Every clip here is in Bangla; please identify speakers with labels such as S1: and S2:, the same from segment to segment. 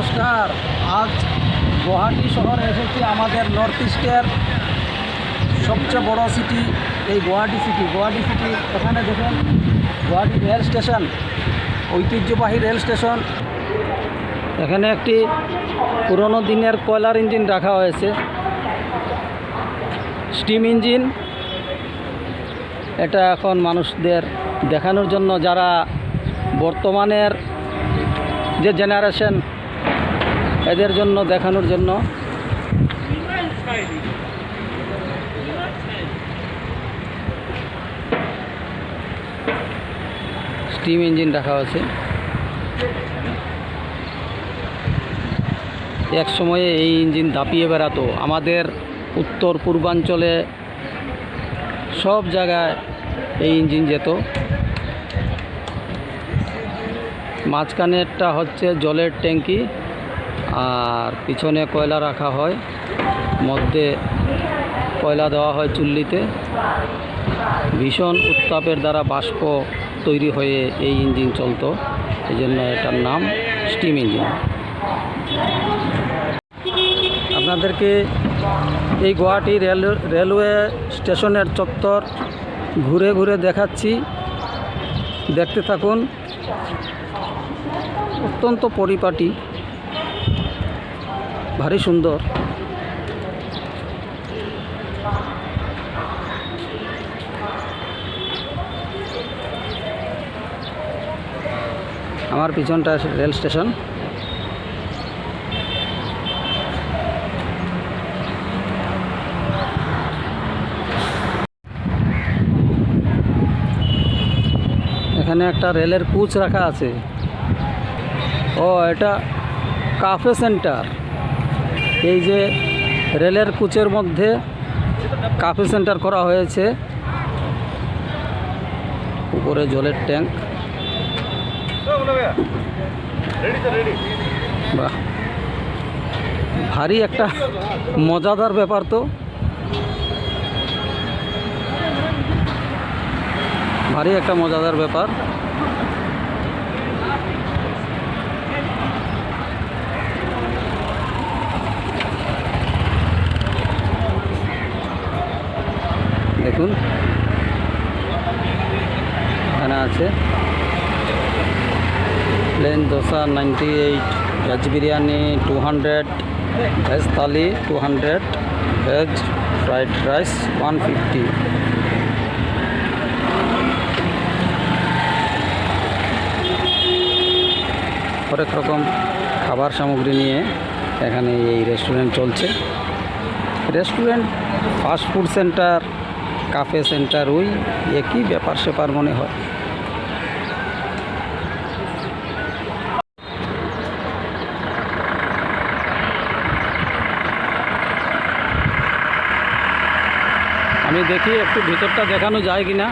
S1: নমস্কার। আজ গুয়াহাটি শহরে এসেছি আমাদের নর্থ ইস্টের সবচেয়ে বড় সিটি এই গুয়াহাটি সিটি গুয়াহাটি সিটি এখানে দেখেন, গুয়াহাটি রেল স্টেশন ঐতিহ্যবাহী রেল স্টেশন এখানে একটি পুরনো দিনের কয়লার ইঞ্জিন রাখা হয়েছে। স্টিম ইঞ্জিন এটা এখন মানুষদের দেখানোর জন্য যারা বর্তমানের যে জেনারেশন এদের জন্য, দেখানোর জন্য। স্টিম ইঞ্জিন রাখা হয়েছে এক সময়ে এই ইঞ্জিন দাপিয়ে বেড়াতো। আমাদের উত্তর পূর্বাঞ্চলে সব জায়গায় এই ইঞ্জিন যেত। মাঝখানেরটা হচ্ছে জলের ট্যাঙ্কি। আর পিছনে কয়লা রাখা হয়, মধ্যে কয়লা দেওয়া হয় চুল্লিতে। ভীষণ উত্তাপের দ্বারা বাষ্প তৈরি হয়ে এই ইঞ্জিন চলতো এই জন্য এটার নাম স্টিম ইঞ্জিন। আপনাদেরকে এই গুয়াহাটি রেল, রেলওয়ে স্টেশনের চত্বর ঘুরে ঘুরে দেখাচ্ছি। দেখতে থাকুন, অত্যন্ত পরিপাটি। ভারী সুন্দর। আমার পিছনটা রেল স্টেশন। এখানে একটা রেলের কুচ রাখা আছে। ও, এটা কাফে সেন্টার। এই যে রেলের কুচের মধ্যে কাফে সেন্টার করা হয়েছে। উপরে জলের ট্যাঙ্ক। বাহ। ভারী একটা মজাদার ব্যাপার তো। ভারী একটা মজাদার ব্যাপার। দেখুন। এখানে আছে। Plain dosa ninety eight veg biryani two hundred veg thali two hundred veg fried rice one fifty হরেক রকম খাবার সামগ্রী নিয়ে এখানে এই রেস্টুরেন্ট চলছে। Restaurant fast food centre cafe centre ওই একই ব্যাপার সেপার মনে হয়। আমি দেখি একটু ভিতরটা দেখানো যায় কি না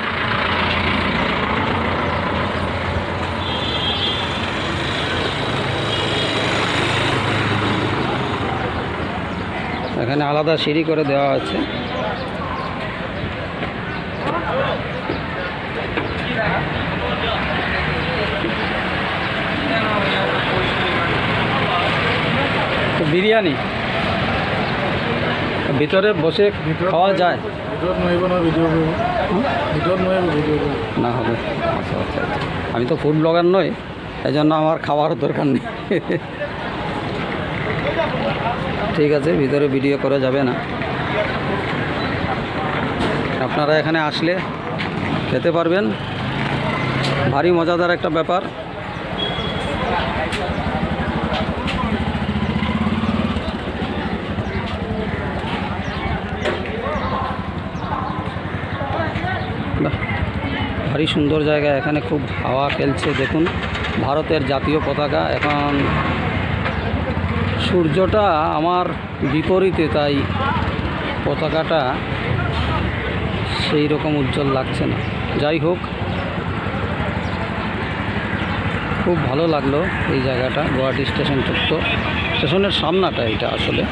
S1: এখানে আলাদা সিঁড়ি করে দেওয়া আছে। বিরিয়ানি। ভিতরে বসে খাওয়া যায়। না হবে। আচ্ছা আচ্ছা আচ্ছা। আমি তো ফুড ব্লগার নই এই জন্য আমার খাওয়ার দরকার নেই। ঠিক আছে ভিতরে ভিডিও করা যাবে না। আপনারা এখানে আসলে খেতে পারবেন। ভারী মজাদার একটা ব্যাপার। সুন্দর জায়গা, এখানে খুব হাওয়া খেলছে, দেখুন। ভারতের জাতীয় পতাকা, এখন সূর্যটা আমার বিপরীতে, তাই পতাকাটা সেই রকম উজ্জ্বল লাগছে না। যাই হোক, খুব ভালো লাগল এই জায়গাটা, গুয়াহাটি স্টেশন চত্বর স্টেশনের সামনাটা এটা আসলে।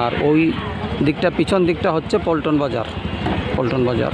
S1: আর ওই দিকটা, পিছন দিকটা হচ্ছে পল্টন বাজার পল্টন বাজার।